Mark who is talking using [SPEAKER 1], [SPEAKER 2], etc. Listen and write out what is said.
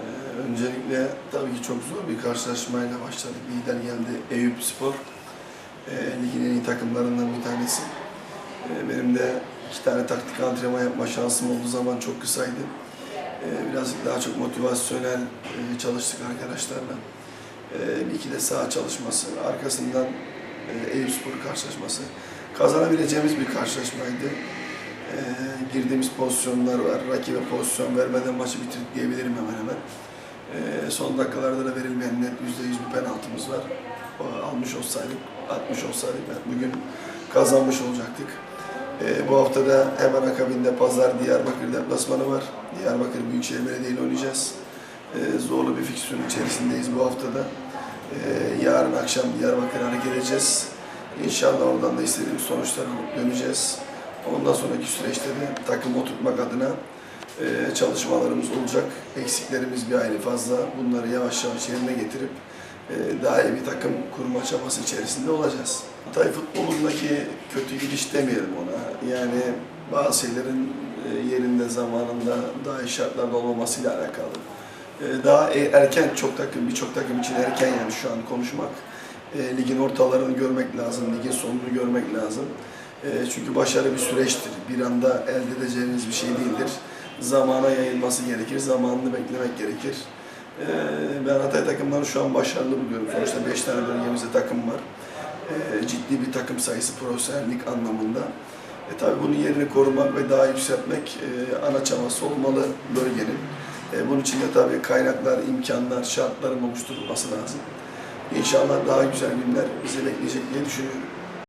[SPEAKER 1] Ee, öncelikle tabii ki çok zor bir karşılaşmayla başladık. Lider geldi Eyüp Spor. Ee, ligin en iyi takımlarından bir tanesi. Ee, benim de iki tane taktik antrenman yapma şansım olduğu zaman çok kısaydı. Ee, birazcık daha çok motivasyonel e, çalıştık arkadaşlarla. Bir iki de saha çalışması, arkasından e, Eyüp Spor karşılaşması. Kazanabileceğimiz bir karşılaşmaydı. Ee, girdiğimiz pozisyonlar var. Rakibe pozisyon vermeden maçı bitirdik diyebilirim hemen hemen. Ee, son dakikalarda da verilmeyen net %100 bir penaltımız var. Almış olsaydık, atmış olsaydık ben bugün kazanmış olacaktık. Ee, bu hafta da hemen akabinde Pazar Diyarbakır deplasmanı var. Diyarbakır Büyükşehir Belediye ile oynayacağız. Zorlu bir fikstürün içerisindeyiz bu haftada. Ee, yarın akşam Diyarbakır'a hareket edeceğiz. İnşallah oradan da istediğimiz sonuçları alıp döneceğiz. Ondan sonraki süreçte de takım oturtmak adına e, çalışmalarımız olacak. Eksiklerimiz bir hayli fazla. Bunları yavaş yavaş yerine getirip e, daha iyi bir takım kurma çabası içerisinde olacağız. Hatay futbolundaki kötü gidiş demeyelim ona. Yani bazı şeylerin e, yerinde, zamanında, daha iyi şartlarda olmamasıyla alakalı. E, Daha e- erken çok takım, birçok takım için erken yani şu an konuşmak. Ligin ortalarını görmek lazım, ligin sonunu görmek lazım. E, Çünkü başarı bir süreçtir. Bir anda elde edeceğiniz bir şey değildir. Zamana yayılması gerekir, zamanını beklemek gerekir. E, Ben Hatay takımlarını şu an başarılı buluyorum. Sonuçta 5 tane bölgemizde takım var. E, Ciddi bir takım sayısı profesyonellik anlamında. E, tabii bunun yerini korumak ve daha yükseltmek ana çabası olmalı bölgenin. Bunun için de tabii kaynaklar, imkanlar, şartların oluşturulması lazım. İnşallah daha güzel günler bizi bekleyecek diye düşünüyorum.